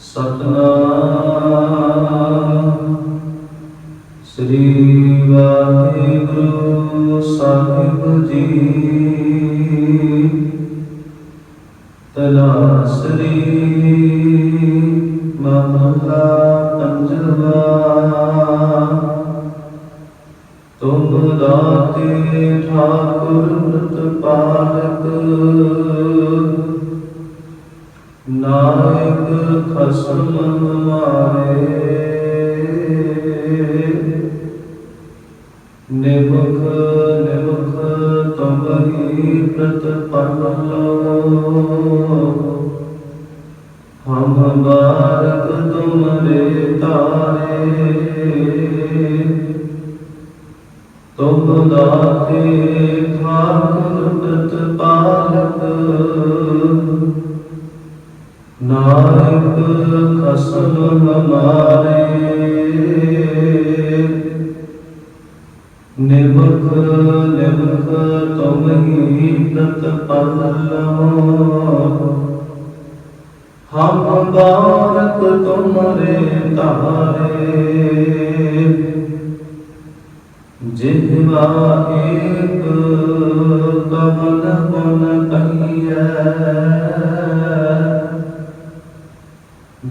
ਸਤਨਾਮ ਸ੍ਰੀ ਵਾਹਿਗੁਰੂ ਸਾਹਿਬ ਜੀ ਤਨਾਸਰੀ ਮਹਲਾ ਪੰਜਵਾ ਤੁਮ ਦਾਤੇ ਠਾਕੁਰ ਮ੍ਰਿਤ ਪਾਲਕ ਨਾਇਕ ਖਸਮ ਮਾਰੇ। ਨਿਮਖ ਨਿਮਖ ਤੁਮਰੀ ਪ੍ਰਤਪੰਨ ਹਮ ਬਾਰਕ ਤੁਮਰੇ ਤਾਰੇ। ਤੁਮ ਦਾਤੇ ਠਾਕੁਰ ਪ੍ਰਤਪਾਲਕ ਨਾਨਕ ਖਸਮ ਹਮਾਰੇ ਨਿਮਖ ਨਿਮਖ ਤੁਮ ਹੀ ਪ੍ਰਤਪਾਲੋ ਹਮ ਬਾਰਕ ਤੁਮਰੇ ਤਾਰੇ ਜਿਹਵਾ ਏਕ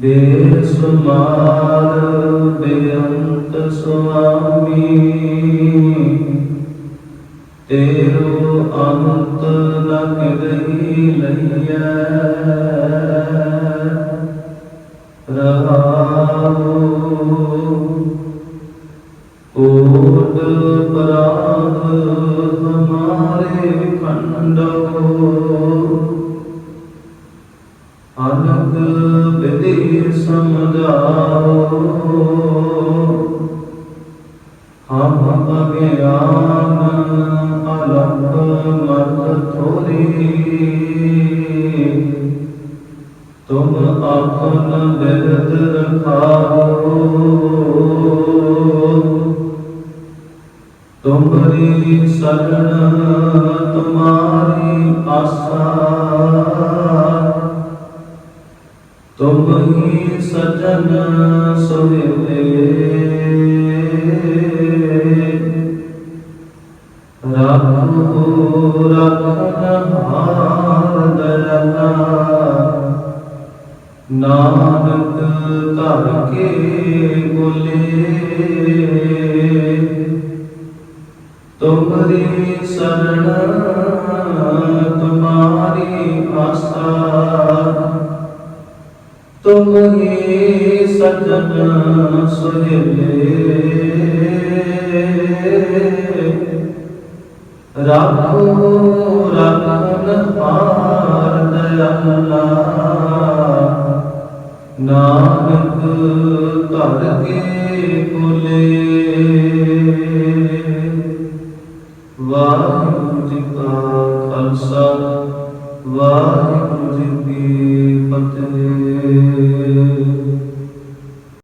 ਬੇਸੁਮਾਰ ਬੇਅੰਤ ਸੁਆਮੀ। ਤੇਰੋ ਅੰਤ ਲਗ ਕਿਦਹੀ ਲਈਐ। ਰਹਾਉ ਅਨਕ ਸਮਝਾਓ। ਹਮ ਅਗਿਆਨ ਅਲਪ ਮਤ ਥੋਰੀ। ਤੁਮ ਆਪਨ ਬਿਰਦ ਰਖਾਓ। ਤੁਮਰੀ ਸਰਣ ਤੁਮਾਰੀ ਆਸਾ। ਨਾਨਕ ਧਰ ਕੇ ਬੋਲੇ ਤੁਮਰੀ ਸਰਣ ਤੁਮ ਹੀ ਸਜਨ ਸੁਹੇਲੇ। ਰਾਖੋ ਰਖਨ ਹਾਰ ਦਇਆਲਾ। ਨਾਨਕ ਧਰ ਕੇ ਬੋਲੇ ਵਾਹਿਗੁਰੂ ਜੀ ਕਾ ਖਾਲਸਾ, ਵਾਹਿਗੁਰੂ ਜੀ ਕੀ